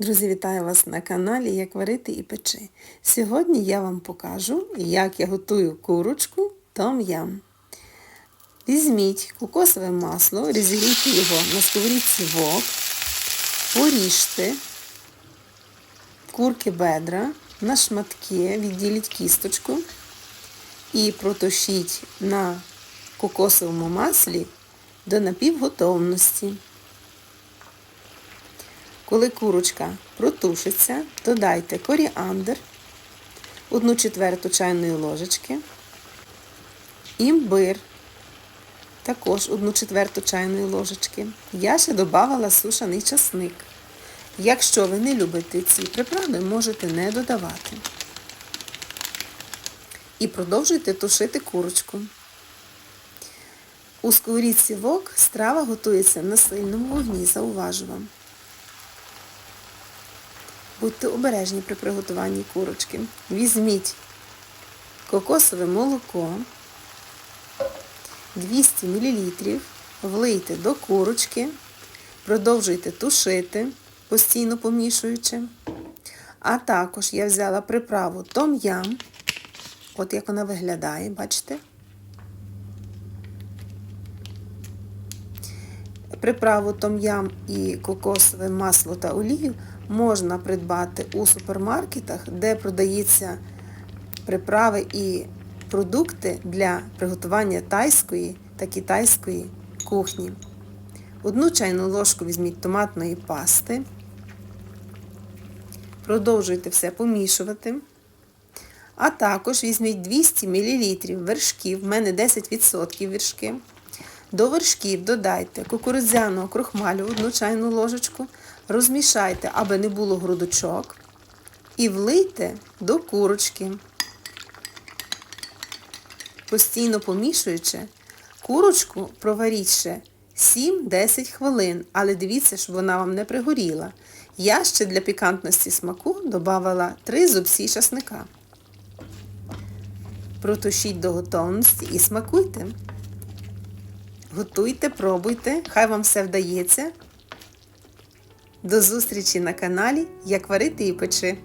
Друзі, вітаю вас на каналі Як варити і печи. Сьогодні я вам покажу, як я готую курочку том-ям. Візьміть кокосове масло, розігрійте його на сковорідці вок, поріжте курки бедра на шматки, відділіть кісточку і протушіть на кокосовому маслі до напівготовності. Коли курочка протушиться, додайте коріандр, 1 четверту чайної ложечки, імбир, також 1 четверту чайної ложечки. Я ще додавала сушений часник. Якщо ви не любите ці приправи, можете не додавати. І продовжуйте тушити курочку. У сковорідці вок страва готується на сильному вогні, зауважу вам. Будьте обережні при приготуванні курочки. Візьміть кокосове молоко 200 мл, влийте до курочки, продовжуйте тушити, постійно помішуючи. А також я взяла приправу том-ям, от як вона виглядає, бачите? Приправу том-ям і кокосове масло та олію можна придбати у супермаркетах, де продається приправи і продукти для приготування тайської та китайської кухні. Одну чайну ложку візьміть томатної пасти. Продовжуйте все помішувати. А також візьміть 200 мл вершків, в мене 10% вершки. До вершків додайте кукурудзяного крохмалю, одну чайну ложечку, розмішайте, аби не було грудочок, і влийте до курочки. Постійно помішуючи, курочку проваріть ще 7-10 хвилин, але дивіться, щоб вона вам не пригоріла. Я ще для пікантності смаку додавала 3 зубці часника. Протушіть до готовності і смакуйте. Готуйте, пробуйте, хай вам все вдається. До зустрічі на каналі Як варити і печи.